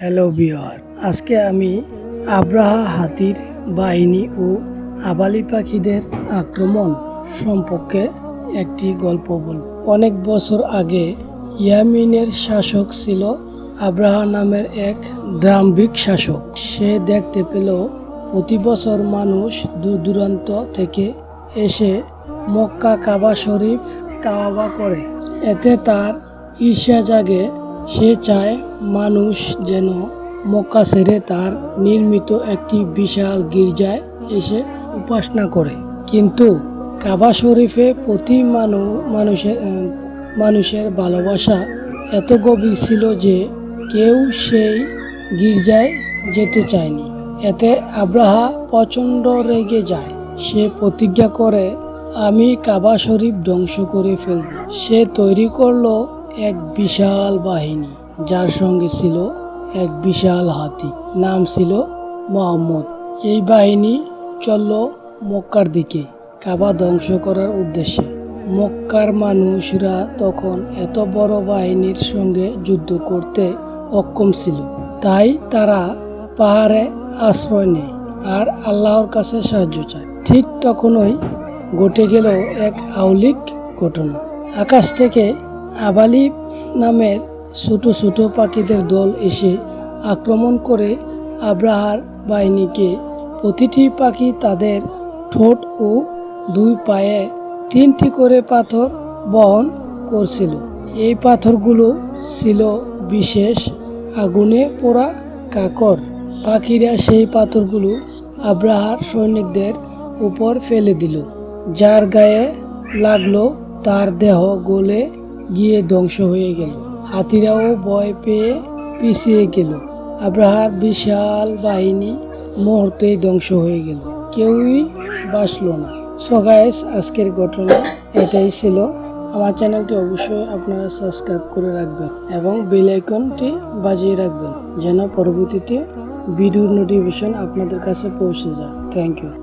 Hello Bihar আজকে আমি আব্রাহা হাতির বাহিনী ও আবালি পাখিদের আক্রমণ সম্পর্কে একটি গল্প বলব। অনেক বছর আগে ইয়ামিনের শাসক ছিল আব্রাহা নামের এক দ্রাম্ভিক শাসক। সে দেখতে পেল প্রতি বছর মানুষ দূর দূরান্ত থেকে এসে মক্কা কাবা শরীফ তাওয়াবা করে। এতে তার ঈর্ষা জাগে সে চায় মানুষ যেন মক্কা ছেড়ে তার নির্মিত একটি বিশাল গির্জায় এসে উপাসনা করে। কিন্তু কাবা শরীফে প্রতি মানু মানুষের মানুষের ভালোবাসা এত গভীর ছিল যে কেউ সেই গির্জায় যেতে চায়নি। এতে আব্রাহা প্রচণ্ড রেগে যায়। সে প্রতিজ্ঞা করে, আমি কাবা শরীফ ধ্বংস করে ফেলব। সে তৈরি করল এক বিশাল বাহিনী, যার সঙ্গে ছিল এক বিশাল হাতি। নাম ছিল মোহাম্মদ। এই বাহিনী চলল মক্কার দিকে। কাবা ধ্বংস করার উদ্দেশ্যে। মক্কার মানুষরা তখন এত বড় বাহিনীর সঙ্গে যুদ্ধ করতে অক্ষম ছিল। তাই তারা পাহাড়ে আশ্রয় নেয় আর আল্লাহর কাছে সাহায্য চায়। ঠিক তখনই ঘটে গেল এক আউলিক ঘটনা। আকাশ থেকে আবালি নামের ছোট ছোট পাখিদের দল এসে আক্রমণ করে আব্রাহার বাহিনীকে। প্রতিটি পাখি তাদের ঠোঁট ও দুই পায়ে তিনটি করে পাথর বহন করছিল। এই পাথরগুলো ছিল বিশেষ আগুনে পোড়া কাকর। পাখিরা সেই পাথরগুলো আব্রাহার সৈনিকদের উপর ফেলে দিল। যার গায়ে লাগল তার দেহ গলে গিয়ে ধ্বংস হয়ে গেল। হাতিরাও ভয় পেয়ে পিছিয়ে গেল। আব্রাহার বিশাল বাহিনী মুহূর্তেই ধ্বংস হয়ে গেল। কেউই বাঁচলো না। সো গাইস আজকের ঘটনা এটাই ছিল। আমার চ্যানেলটি অবশ্যই আপনারা সাবস্ক্রাইব করে রাখবেন এবং বেল আইকনটি বাজিয়ে রাখবেন যেন পরবর্তীতে ভিডিওর নোটিফিকেশন আপনাদের কাছে পৌঁছে যায়। Thank you